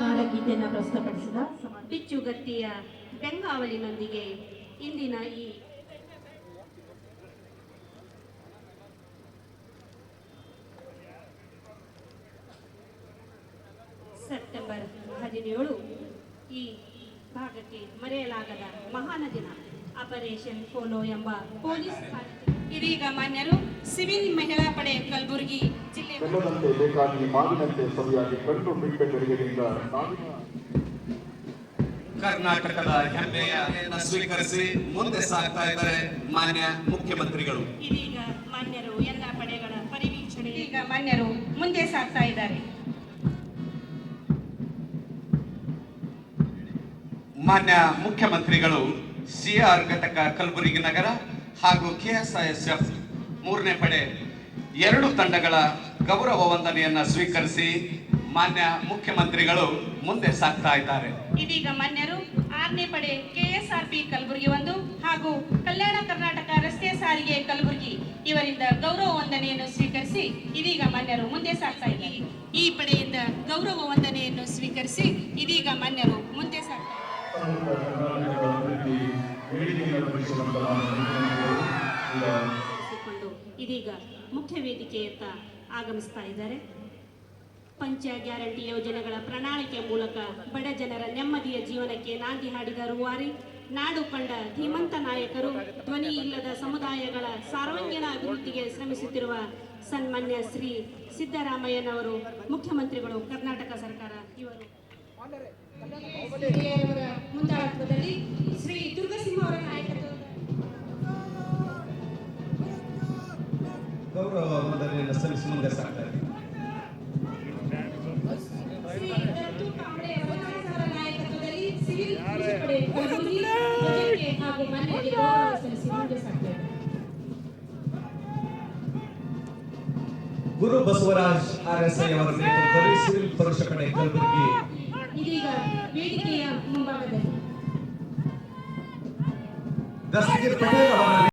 ನಾಡಗೀತೆಯನ್ನು ಪ್ರಸ್ತುತಪಡಿಸಿದ ಬಿಚ್ಚುಗತ್ತಿಯ ಬೆಂಗಾವಲಿನೊಂದಿಗೆ ಇಂದಿನ ಈ ಸೆಪ್ಟೆಂಬರ್ ಹದಿನೇಳು ಈ ಭಾಗಕ್ಕೆ ಮರೆಯಲಾಗದ ಮಹಾನ ದಿನ. ಆಪರೇಷನ್ ಫೋಲೋ ಎಂಬ ಪೊಲೀಸ್ ಇದೀಗ ಮಾನ್ಯರು ಸಿವಿಲ್ ಮಹಿಳಾ ಪಡೆ ಕಲಬುರಗಿ ಜಿಲ್ಲೆ ಬೇಕಾಗಿ ಮಾಡಿದಂತೆ ಸರಿಯಾಗಿ ಕಂಡು ಬಿಟ್ಟೆ ಬೆಳಗಿನಿಂದ ನಾವಿನ ಕರ್ನಾಟಕದ ಹೆಮ್ಮೆಯ ಸ್ವೀಕರಿಸಿ ಮುಂದೆ ಸಾಗ್ತಾ ಇದ್ದಾರೆ ಮಾನ್ಯ ಮುಖ್ಯಮಂತ್ರಿಗಳು. ಇದೀಗ ಮಾನ್ಯರು ಎಲ್ಲ ಪಡೆಗಳ ಪರಿವೀಕ್ಷಣೆ ಈಗ ಮಾನ್ಯರು ಮುಂದೆ ಸಾಗ್ತಾ ಇದ್ದಾರೆ. ಮಾನ್ಯ ಮುಖ್ಯಮಂತ್ರಿಗಳು ಸಿಆರ್ ಘಟಕ ಕಲಬುರಗಿ ನಗರ ಹಾಗೂ ಕೆಎಸ್ಐಎಸ್ಎಫ್ ಮೂರನೇ ಪಡೆ ಎರಡು ತಂಡಗಳ ಗೌರವ ವಂದನೆಯನ್ನು ಸ್ವೀಕರಿಸಿ ಮಾನ್ಯ ಮುಖ್ಯಮಂತ್ರಿಗಳು ಮುಂದೆ ಸಾಗ್ತಾ ಇದ್ದಾರೆ. ಇದೀಗ ಮಾನ್ಯರು ಆರನೇ ಪಡೆ ಕೆಎಸ್ಆರ್ಪಿ ಕಲಬುರಗಿ ಒಂದು ಹಾಗೂ ಕಲ್ಯಾಣ ಕರ್ನಾಟಕ ರಸ್ತೆ ಸಾರಿಗೆ ಕಲಬುರಗಿ ಇವರಿಂದ ಗೌರವ ವಂದನೆಯನ್ನು ಸ್ವೀಕರಿಸಿ ಇದೀಗ ಮಾನ್ಯರು ಮುಂದೆ ಸಾಗ್ತಾ ಇದ್ದಾರೆ. ಈ ಪಡೆಯಿಂದ ಗೌರವ ವಂದನೆಯನ್ನು ಸ್ವೀಕರಿಸಿ ಇದೀಗ ಮಾನ್ಯರು ಮುಂದೆ ಸಾಗ್ತಾ ಇದ್ದಾರೆ. ಇದೀಗ ಮುಖ್ಯ ವೇದಿಕೆಯತ್ತ ಆಗಮಿಸ್ತಾ ಇದ್ದಾರೆ. ಪಂಚ ಗ್ಯಾರಂಟಿ ಯೋಜನೆಗಳ ಪ್ರಣಾಳಿಕೆ ಮೂಲಕ ಬಡ ಜನರ ನೆಮ್ಮದಿಯ ಜೀವನಕ್ಕೆ ನಾಂದಿ ಹಾಡಿದ ರೂವಾರಿ ನಾಡು ಕಂಡ ಧೀಮಂತ ನಾಯಕರು ಧ್ವನಿ ಇಲ್ಲದ ಸಮುದಾಯಗಳ ಸಾರ್ವಾಂಗೀಣ ಅಭಿವೃದ್ಧಿಗೆ ಶ್ರಮಿಸುತ್ತಿರುವ ಸನ್ಮಾನ್ಯ ಶ್ರೀ ಸಿದ್ದರಾಮಯ್ಯನವರು ಮುಖ್ಯಮಂತ್ರಿಗಳು ಕರ್ನಾಟಕ ಸರ್ಕಾರ ಇವರು. ಮುಂದಾಳತ್ವದಲ್ಲಿ ಹಾಗೂ ಮಾನ್ಯರಿಗೆ ಗೌರವ ಸಲ್ಲಿಸಿ ಮುಂದೆ ಸಾಗ್ತಾ ಇದೆ ಗುರು ಬಸವರಾಜ್ ಆರ್ಎಸ್ಐ ಅವರ ನೇತೃತ್ವದಲ್ಲಿ ಸಿವಿಲ್ ಪುರುಷ ಪಡೆ ಕಲಬುರಗಿ ಇದೀಗ ವೇದಿಕೆಯ ಮುಂಭಾಗದಲ್ಲಿ ದಸ್ತಗಿರ್ ಪಟೇಲ್ ಅವರ